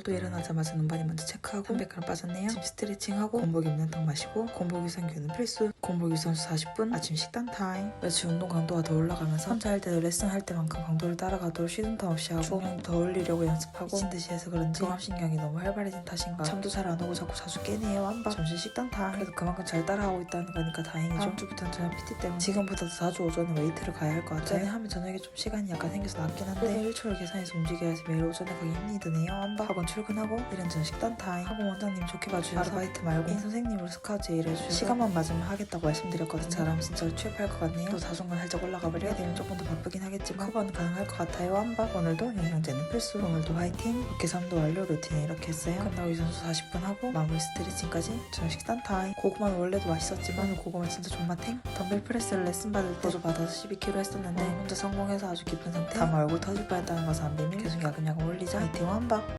오늘도 일어나자마자 눈반이 먼저 체크하고 300g 빠졌네요. 지금 스트레칭하고 곰복 입는 탕 마시고 곰복 유산균은 필수. 곰복 유산소 40분 아침 식단 타임. 며칠 운동 강도가 더 올라가면서 혼자 할 때도 레슨 할 때만큼 강도를 따라가도록 쉬는 틈 없이 하고 조금 더 올리려고 연습하고 미친 듯이 해서 그런지 종합신경이 너무 활발해진 탓인가 잠도 잘 안 오고 자꾸 자주 깨네요 완박 점심 식단 타임. 그래도 그만큼 잘 따라가고 있다는 거니까 다행이죠. 다음 주부터는 저녁 PT 때문에 지금보다 더 자주 오전에 웨이트를 가야 할 것 같아요. 하면 저녁에 좀 시간이 약간 생겨서 낫긴 한데 1초를 계산해서 움직여야지 매일 오전에 가기 힘이 드네요. 완박 학원 출근하고 이런저런 식단 타임. 학원 원장님 좋게 봐주셔서 아르바이트 말고 인 선생님으로 스카우트 일해주셔서 시간만 맞으면 하겠다고 말씀드렸거든요. 잘하면 진짜 취업할 것 같네요. 또 자존감 살짝 올라가 버려야 되면 조금 더 바쁘긴 하겠지만 커버는 가능할 것 같아요. 완박 오늘도 영양제는 필수. 오늘도 화이팅. 3도 완료 루틴에 이렇게 했어요. 끝나고 유산소 40분 하고 마무리 스트레칭까지 저녁 식단 타임. 고구마는 원래도 맛있었지만 오늘 고구마 진짜 존맛탱. 덤벨 프레스를 레슨 받을 때 보조 받아서 12kg 했었는데 혼자 성공해서 아주 기쁜 상태. 다음 얼굴 터질 뻔했다는 것은 안 비밀. 계속 야금야금 올리자. 화이팅 완박.